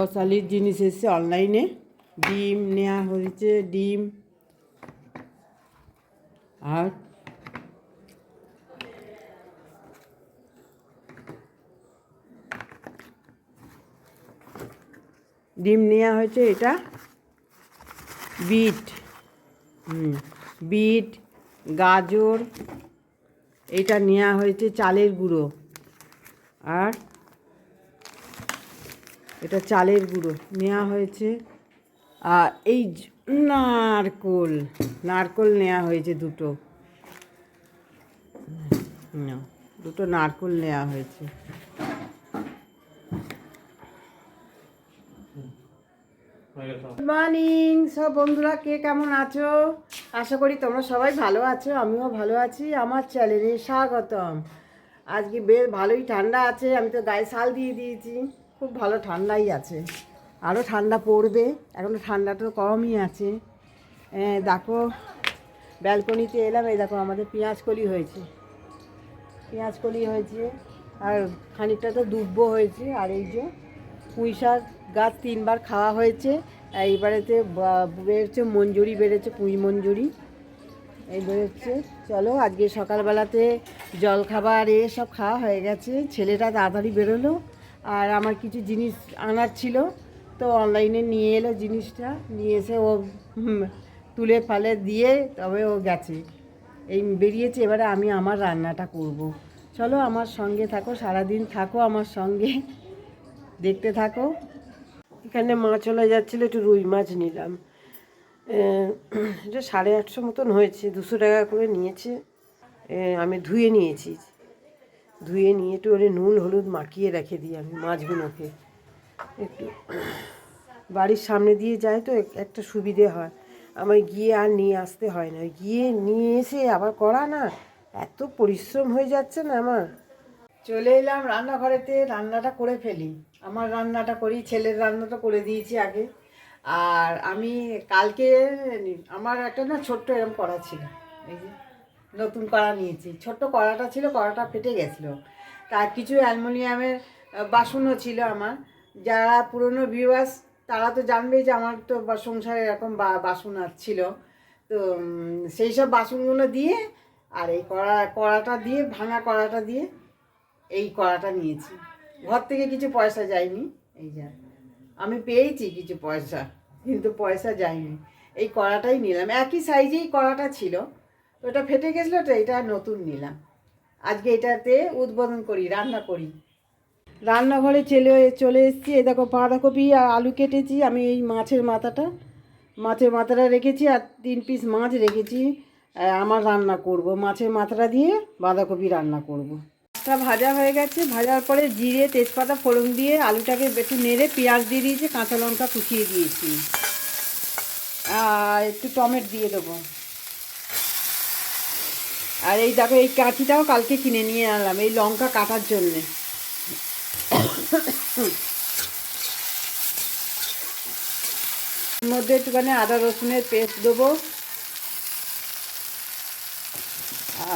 গ্রসারির জিনিস এসছে অনলাইনে। ডিম নেওয়া হয়েছে, ডিম। আর ডিম নেওয়া হয়েছে এটা। বিট। হুম, বিট, গাজর, এটা নেওয়া হয়েছে চালের গুঁড়ো। আর এটা চালের গুঁড়ো। নেওয়া হয়েছে। আর এই নারকোল নারকোল নেওয়া হয়েছে দুটো। দুটো নারকোল নেওয়া হয়েছে। গুড মর্নিং সব বন্ধুরা, কে কেমন আছো? আশা করি তোমরা সবাই ভালো আছো, আমিও ভালো আছি। আমার চ্যানেলে স্বাগতম। আজকে বেশ ভালোই ঠান্ডা আছে, আমি তো গায়ে শাল দিয়ে দিয়েছি। খুব ভালো ঠান্ডাই আছে। আরও ঠান্ডা পড়বে এখনও ঠান্ডা তো কমই আছে। দেখো, ব্যালকনিতে এলাম, এই দেখো আমাদের পেঁয়াজ কলি হয়েছে। পেঁয়াজ কলি হয়েছে, আর খানিকটা তো দুব্বো হয়েছে, আর এই যে পুঁই শাক গাছ তিনবার খাওয়া হয়েছে এইবারেতে বা- বেরোচ্ছে মঞ্জুরি, বেড়েছে পুঁই মঞ্জুরি। এই বেরোচ্ছে চলো আজকে সকালবেলাতে জল খাবার এ খাওয়া হয়ে গেছে, ছেলেটা তাড়াতাড়ি বেরোলো। আর আমার কিছু জিনিস আনার ছিল। তো অনলাইনে নিয়ে এলো জিনিসটা, নিয়ে এসে ও তুলে ফালে দিয়ে তবে ও গেছে। এই বেরিয়েছে, এবারে আমি আমার রান্নাটা করব। চলো আমার সঙ্গে থাকো, সারাদিন থাকো আমার সঙ্গে। দেখতে থাকো। এখানে মাছ চলে যাচ্ছিল, একটু রুই মাছ নিলাম। এটা সাড়ে আটশো মতন হয়েছে, দুশো টাকা করে নিয়েছে। আমি ধুয়ে নিয়েছি। ধুয়ে নিয়ে একটু ওরে নুন, হলুদ মাখিয়ে রেখে দিই আমি মাছগুলোকে। একটু বাড়ির সামনে দিয়ে যায় তো একটা সুবিধে হয়। আমার গিয়ে আর নিয়ে আসতে হয় না। গিয়ে নিয়ে এসে আবার করা না, এত পরিশ্রম হয়ে যাচ্ছে না আমার। চলে এলাম রান্নাঘরেতে, রান্নাটা করে ফেলি। আমার রান্নাটা করি, ছেলের রান্নাটা করে দিয়েছি আগে। আর আমি কালকে, আমার একটা না ছোট্ট এরকম করা ছিল। এই যে নতুন কড়া নিয়েছি। ছোট্ট কড়াটা ছিল, কড়াটা ফেটে গেছিল। তার কিছু অ্যালুমিনিয়ামের বাসনও ছিল আমার। যারা পুরনো ভিউয়ার্স তারা তো জানবেই যে আমার তো সংসারে এরকম বা- বাসন ছিল। তো সেই সব বাসনগুলো দিয়ে, আর এই কড়া, কড়াটা দিয়ে, ভাঙা কড়াটা দিয়ে, এই কড়াটা নিয়েছি। ঘর থেকে কিছু পয়সা যায়নি, এই যা। আমি পেয়েছি কিছু পয়সা, কিন্তু পয়সা যায়নি। এই কড়াটাই নিলাম। একই সাইজেই কড়াটা ছিল। তো ওটা ফেটে গেছিল, তো এটা নতুন নিলাম। আজকে এটাতে উদ্বোধন করি, রান্না করি। রান্নাঘরে চলে চলে এসেছি, এই দেখো বাঁধাকপি আর আলু কেটেছি, আমি এই মাছের মাথাটা মাছের মাথাটা রেখেছি আর তিন পিস মাছ রেখেছি আমার রান্না করব। মাছের মাথাটা দিয়ে বাঁধাকপি রান্না করব। মাছটা ভাজা হয়ে গেছে, ভাজার পরে জিরে, তেজপাতা, ফোড়ন দিয়ে আলুটাকে একটু নেড়ে পেঁয়াজ দিয়ে দিয়েছি, কাঁচা লঙ্কা কুচিয়ে দিয়েছি। আর একটু টমেটো দিয়ে দেবো। আর এই দেখো, এই কাঁচিটাও কালকে কিনে নিয়ে আনলাম, এই লঙ্কা কাটার জন্যে। মধ্যে একটুখানি আদা রসুনের পেস্ট দেবো,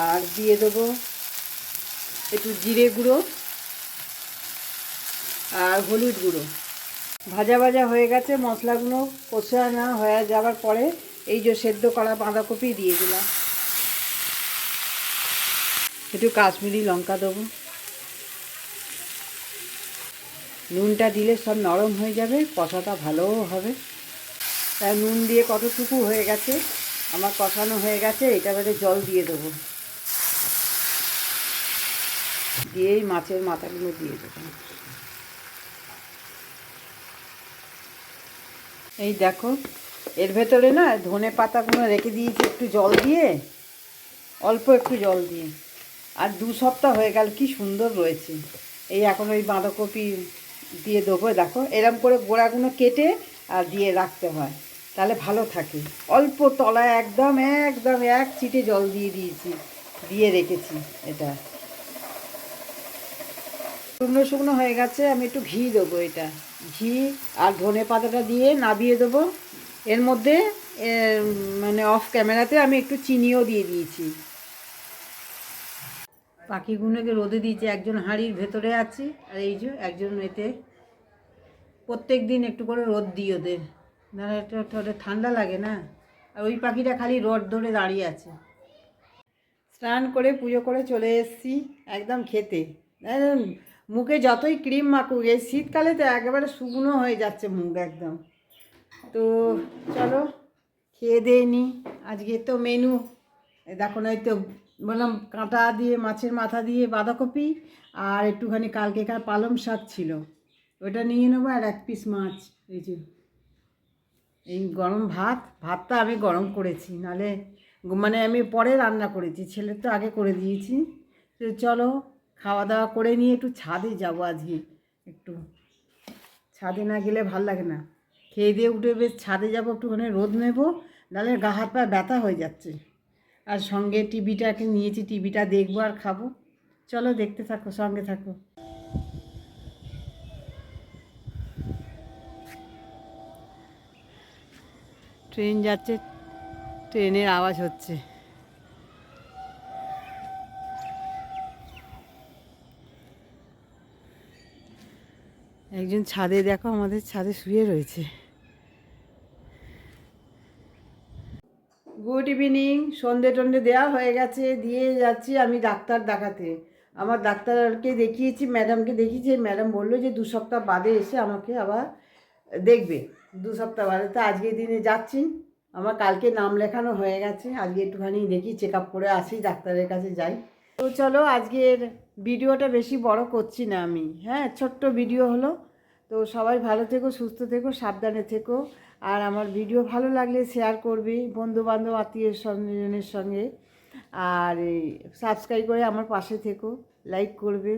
আর দিয়ে দেবো একটু জিরে গুঁড়ো আর হলুদ গুঁড়ো। ভাজা ভাজা হয়ে গেছে, মশলাগুলো কষানো হয়ে যাওয়ার পরে এই যে সেদ্ধ করা বাঁধাকপি দিয়ে দিলাম। একটু কাশ্মীরি লঙ্কা দেবো। নুনটা দিলে সব নরম হয়ে যাবে, কষাটা ভালোও হবে। তাই নুন দিয়ে কতটুকু হয়ে গেছে? আমার কষানো হয়ে গেছে এটা বাদে জল দিয়ে দেবো। দিয়েই মাছের মাথাগুলো দিয়ে দেবো। এই দেখো, এর ভেতরে না ধনে পাতাগুলো রেখে দিয়েছি একটু জল দিয়ে, অল্প একটু জল দিয়ে। আর দু সপ্তাহ হয়ে গেল, কি সুন্দর রয়েছে। এই এখন ওই বাঁধাকপি দিয়ে দেবো, দেখো, এরম করে গোড়াগুলো কেটে আর দিয়ে রাখতে হয়, তাহলে ভালো থাকে। অল্প তলায় একদম একদম এক চিটে জল দিয়ে দিয়েছি, দিয়ে রেখেছি এটা। শুকনো শুকনো হয়ে গেছে, আমি একটু ঘি দেবো এটা। ঘি আর ধনে পাতাটা দিয়ে নাবিয়ে দেবো। এর মধ্যে মানে অফ ক্যামেরাতে আমি একটু চিনিও দিয়ে দিয়েছি। পাখিগুলোকে রোদে দিয়েছি, একজন হাঁড়ির ভেতরে আছে, আর এই যে একজন এতে প্রত্যেক দিন একটু করে রোদ দিই ওদের। একটু ওদের ঠান্ডা লাগে না। আর ওই পাখিটা খালি রোদ ধরে দাঁড়িয়ে আছে। স্নান করে পুজো করে চলে এসেছি একদম খেতে। মুখে যতই ক্রিম মাখুক, এই শীতকালে তো একেবারে শুকনো হয়ে যাচ্ছে মুখ একদম। তো চলো, খেয়ে দিয়ে নি। আজকে তো মেনু দেখো না এই তো বললাম কাঁটা দিয়ে, মাছের মাথা দিয়ে বাঁধাকপি আর একটুখানি কালকেকার পালং শাক ছিল। ওটা নিয়ে নেব আর এক পিস মাছ। এই যে, এই গরম ভাত, ভাতটা আমি গরম করেছি। নালে মানে আমি পরে রান্না করেছি, ছেলের তো আগে করে দিয়েছি। তো চলো খাওয়া দাওয়া করে নিয়ে একটু ছাদে যাব আজকে। একটু ছাদে না গেলে ভালো লাগে না। খেয়ে দিয়ে উঠে বেশ ছাদে যাব, একটুখানি রোদ নেব নাহলে গা হাত পা ব্যথা হয়ে যাচ্ছে। আর সঙ্গে টিভিটাকে নিয়েছি, টিভিটা দেখব আর খাব। চলো দেখতে থাকো, সঙ্গে থাকো। ট্রেন যাচ্ছে, ট্রেনের আওয়াজ হচ্ছে। একজন ছাদে দেখো, আমাদের ছাদে শুয়ে রয়েছে। গুড ইভিনিং সন্ধে টন্ধে দেওয়া হয়ে গেছে, দিয়ে যাচ্ছি আমি ডাক্তার দেখাতে। আমার ডাক্তারকে দেখিয়েছি, ম্যাডামকে দেখিয়েছি ম্যাডাম বলল যে দু সপ্তাহ বাদে এসে আমাকে আবার দেখবে। দু সপ্তাহ বাদে। তো আজকের দিনে যাচ্ছি। আমার কালকে নাম লেখানো হয়ে গেছে। আজকে একটুখানি দেখি চেক আপ করে আসি, ডাক্তারের কাছে যাই। তো চলো, আজকের ভিডিওটা বেশি বড় করছি না আমি। হ্যাঁ ছোট্ট ভিডিও হলো। তো সবাই ভালো থেকো, সুস্থ থেকো, সাবধানে থেকো। আর আমার ভিডিও ভালো লাগলে শেয়ার করবে বন্ধুবান্ধব, আত্মীয় স্বজনের সঙ্গে। আর সাবস্ক্রাইব করে আমার পাশে থেকো লাইক করবে।